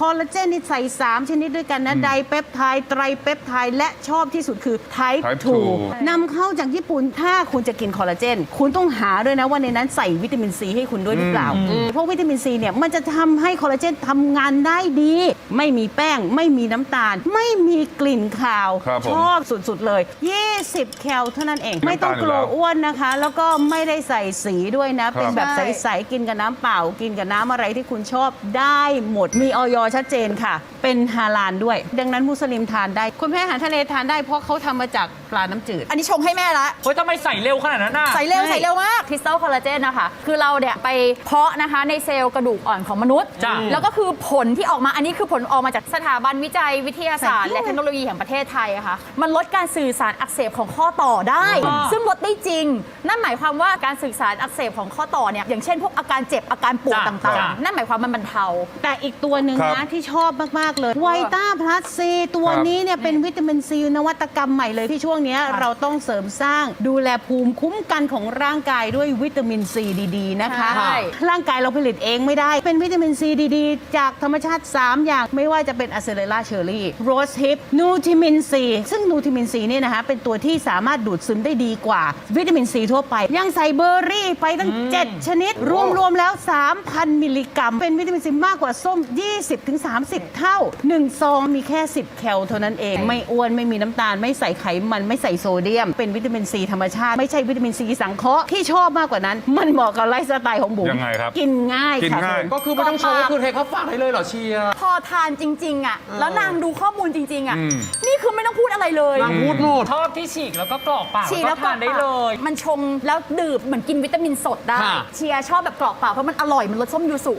คอลลาเจนนี่ใส่ 3 ชนิดด้วยกันนะไดเปปไทด์ไตรเปปไทด์และชอบที่สุดคือไทป์ Type 2นำเข้าจากญี่ปุ่นถ้าคุณจะกินคอลลาเจน คุณต้องหาด้วยนะว่าในนั้นใส่วิตามินซีให้คุณด้วยหรือเปล่า เพราะวิตามินซีเนี่ยมันจะทำให้คอลลาเจนทำงานได้ดี ไม่มีแป้ง ไม่มีน้ำตาล ไม่มีกลิ่นคาว ครับผมชอบสุด ๆ เลย 20 แคลเท่านั้นเอง ไม่ต้องกลัวน้ำตาลอยู่แล้วอ้วนนะคะ แล้วก็ไม่ได้ใส่สีด้วยนะครับเป็นแบบใช่ใส ๆ กินกับน้ำเปล่า กินกับน้ำอะไรที่คุณชอบได้หมดมีออยชัดเจนค่ะ เป็นฮาลาลด้วย ดังนั้นมุสลิมทานได้ คุณแม่อาหารทะเลทานได้เพราะเขาทำมาจากปลาน้ำจืด อันนี้ชงให้แม่ละ เฮ้ยทำไมใส่เร็วขนาดนั้นน่ะ ใส่เร็วใช่ใส่เร็วมาก คริสตัลคอลลาเจนนะคะ คือเราเนี่ยไปเพาะนะคะในเซลล์กระดูกอ่อนของมนุษย์ จ้ะ แล้วก็คือผลที่ออกมา อันนี้คือผลออกมาจากสถาบันวิจัยวิทยาศาสตร์ใส่และเทคโนโลยีแห่งประเทศไทยอะค่ะ มันลดการสื่อสารอักเสบของข้อต่อได้ อ๋อ ซึ่งลดได้จริง นั่นหมายความว่าการสื่อสารอักเสบของข้อต่อเนี่ย อย่างเช่นพวกอาการเจ็บอาการปวดจ้ะต่างจ้ะ ๆ นั่นหมายความมันบรรเทา แต่อีกตัวหนึ่งครันะบที่ชอบมาก ๆ เลยไวต้าพลัสซีตัวครับนี้เนี่ยเป็นวิตามินซีนวัตกรรมใหม่เลยที่ช่วงเนี้ยเราต้องเสริมสร้างดูแลภูมิคุ้มกันของร่างกายด้วยวิตามินซีดีๆนะคะ ใช่ ร่างกายเราผลิตเองไม่ได้ เป็นวิตามินซีดีๆ จากธรรมชาติ 3 อย่างไม่ว่าจะเป็นอะเซเลล่าเชอรี่โรสฮิปนูทิมินซีซึ่งนูทิมินซีเนี่ยนะคะเป็นตัวที่สามารถดูดซึมได้ดีกว่าวิตามินซีทั่วไป ยังใส่เบอร์รี่ไปตั้ง 7 ชนิด รวม ๆ แล้ว 3,000 มิลลิกรัม เป็นวิตามินซีมากกว่าส้ม20-30 เท่า 1 ซองมีแค่ 10 แคลเท่านั้นเอง ไม่อ้วนไม่มีน้ำตาล ไม่ใส่ไขมันไม่ใส่โซเดียม เป็นวิตามินซีธรรมชาติ ไม่ใช่วิตามินซีสังเคราะห์ที่ชอบมากกว่านั้น มันเหมาะกับไลฟ์สไตล์ของบุ๋มยังไงครับกินง่ายกินค่ะง่ายคุณก็คือไม่ต้องโชว์ก็คือเทเขาฝากได้เลยเหรอเชียร์ พอทานจริง ๆอะแล้วนางดูข้อมูลจริง ๆอะอืม นี่คือไม่ต้องพูดอะไรเลยนางพูดหมด ชอบที่ฉีกแล้วก็กรอกปากฉีกแล้แล้ววก็ทานได้เลย มันชงแล้วดื่มเหมือนกินวิตามินสดได้ ค่ะ เชียร์ชอบแบบกรอกเปล่าเพราะมันอร่อยมันรสส้มยูสุ